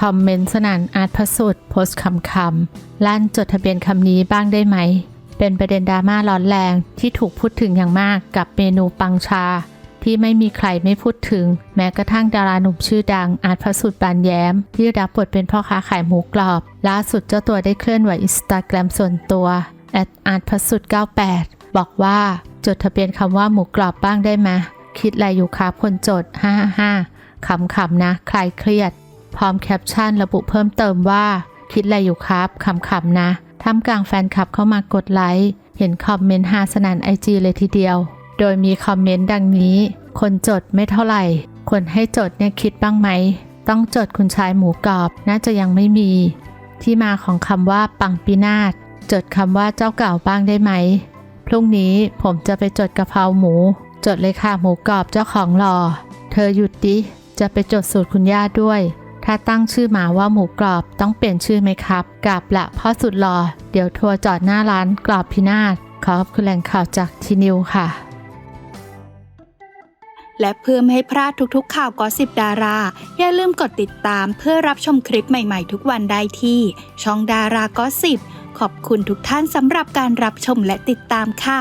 คอมเมนต์สนันอาร์ตพสุดโพสต์คำคำๆลั่นจดทะเบียนคำนี้บ้างได้ไหม เป็นประเด็นดราม่าร้อนแรงที่ถูกพูดถึงอย่างมากกับเมนูปังชา ที่ไม่มีใครไม่พูดถึง แม้กระทั่งดาราหนุ่มชื่อดังอาร์ตพสุดบานแย้ม ที่รับบทเป็นพ่อค้าขายหมูกรอบ ล่าสุดเจ้าตัวได้เคลื่อนไหวอินสตาแกรมส่วนตัวแอดอาร์ตพสุด98 บอกว่าจดทะเบียนคำว่าหมูกรอบบ้างได้ไหมคิดอะไรอยู่ครับคนจด 555ขำๆนะใครเครียด พร้อมแคปชั่นระบุเพิ่มเติมว่า คิดอะไรอยู่ครับขำๆนะท่ามกลางแฟนคลับเข้ามากดไลค์เห็นคอมเมนต์ฮาสนันไอจีเลยทีเดียว โดยมีคอมเมนต์ดังนี้ คนจดไม่เท่าไหร่ คนให้จดเนี่ยคิดบ้างไหม ต้องจดคุณชายหมูกรอบน่าจะยังไม่มี ที่มาของคำว่าปังปีนาศจดคำว่าเจ้าเก่าบ้างได้ไหม พรุ่งนี้ผมจะไปจดกะเพราหมู จดเลยค่ะหมูกรอบเจ้าของหล่อเธอหยุดดิ จะไปจดสูตรคุณย่าด้วย ถ้าตั้งชื่อหมาว่าหมูกรอบต้องเปลี่ยนชื่อไหมครับกราบละพ่อสุดหล่อเดี๋ยวทัวร์จอดหน้าร้านกรอบพินาศขอบคุณแหล่งข่าวจากทีนิวค่ะ และเพื่อไม่ให้พลาดทุกๆข่าวกอสิบดารา อย่าลืมกดติดตามเพื่อรับชมคลิปใหม่ๆ ทุกวันได้ที่ ช่องดารากอสิบขอบคุณทุกท่านสำหรับการรับชมและติดตามค่ะ